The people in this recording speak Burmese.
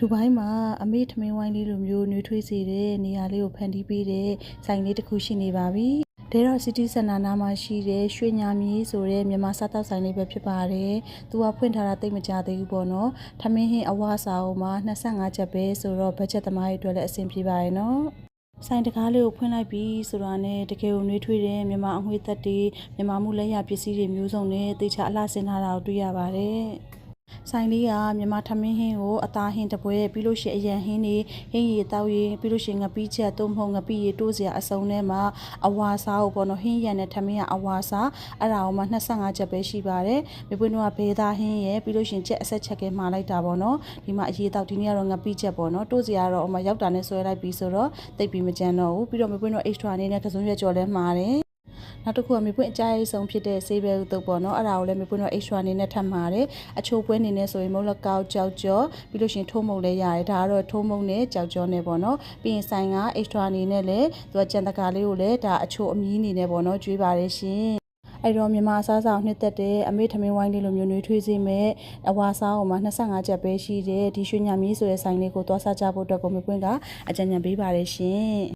ဒူဘိုင်းမှာအမေထမင်းဝိုင်းလေးလိုမျိုးနှွေးထွေးစေတဲ့နေရာလေးကိုဖန်တီးပေးတဲ့ဆိုင်လေးတစ်ခုရှိနေပါပြီ။ဒေရော့စီတီစင်တာနာမှာရှိတဲ့ရွှေညာမြေဆိုတဲ့မြန်မာစားတောက်ဆိုင်လေးပဲဖြစ်ပါတယ်။သူကဖွင့်ထားတာတိတ်မကြသေးဘူးပေါ့နော်။ထမင်းဟင်းအဝါစာအုံမှာ25ချက်ပဲဆိုတော့ဘတ်ဂျက်သမားတွေအတွက်လည်းအဆင်ပြေပါတယ်နော်။ဆိုင်တကားလေးကိုဖွင့်လိုက်ပြီးဆိုတာနဲ့တကယ်ကိုနှွေးထွေးတဲ့မြန်မာအငွေသက်တွေမြန်မာမှုလက်ရပစ္စည်းတွေမျိုးစုံနဲ့တေချာအလှဆင်ထားတာကိုတွေ့ရပါတယ်။ ဆိုင်လေးကမြန်မာထမင်းဟင်းကိုအသားဟင်းတစ်ပွဲပြီးလို့ရှိရင်အရန်ဟင်းတွေဟင်းရည်တောက်ရည်ပြီးလို့ရှိရင်ငပိချက်သုံးမဟုတ်ငပိရည်တိုးစရာအစုံထဲမှာအဝါစားကိုပေါ့နော်ဟင်းရံနဲ့ထမင်းကအဝါစားအဲ့ဒါကိုမှ25ချက်ပဲရှိပါတယ်။မိပွေးတို့ကဘေးသားဟင်းရယ်ပြီးလို့ရှိရင်ချက်အဆက်ချက်ကဲမှာလိုက်တာပေါ့နော်။ဒီမှာအရေးတောက်ဒီနေ့ကတော့ငပိချက်ပေါ့နော်တိုးစရာကတော့အမရောက်တာနဲ့ဆွဲလိုက်ပြီးဆိုတော့တိတ်ပြီးမကြမ်းတော့ဘူးပြီးတော့မိပွေးတို့ extra အနေနဲ့ကစုံရွက်ကြော်လဲမှာတယ်။ နောက်တစ်ခုကမေပွင့်အကြိုက်ဆုံးဖြစ်တဲ့ဆေးဘဲဥတုပ်ပေါ့နော်အဲ့ဒါကိုလည်းမေပွင့်တော့ extra အနေနဲ့ထပ်မှာတယ်အချိုးပွဲအနေနဲ့ဆိုရင်မုတ်လကောက်ကြောက်ကြောပြီးလို့ရှရင်ထိုးမုတ်လည်းရတယ်ဒါကတော့ထိုးမုတ်နဲ့ကြောက်ကြောနဲ့ပေါ့နော်ပြီးရင်ဆိုင်က extra အနေနဲ့လည်းသူကကြံတကာလေးကိုလည်းဒါအချိုးအမီးအနေနဲ့ပေါ့နော်ကျွေးပါတယ်ရှင်အဲ့တော့မြန်မာအစားအစာကိုနှစ်သက်တဲ့အမေထမင်းဝိုင်းလေးလိုမျိုးနှွေးထွေးစေမဲ့အဝါစားအောင်မှာ25ချက်ပဲရှိတယ်ဒီရွှေညမီးဆိုတဲ့ဆိုင်လေးကိုသွားစားကြဖို့အတွက်ကိုမေပွင့်ကအကြံဉာဏ်ပေးပါတယ်ရှင်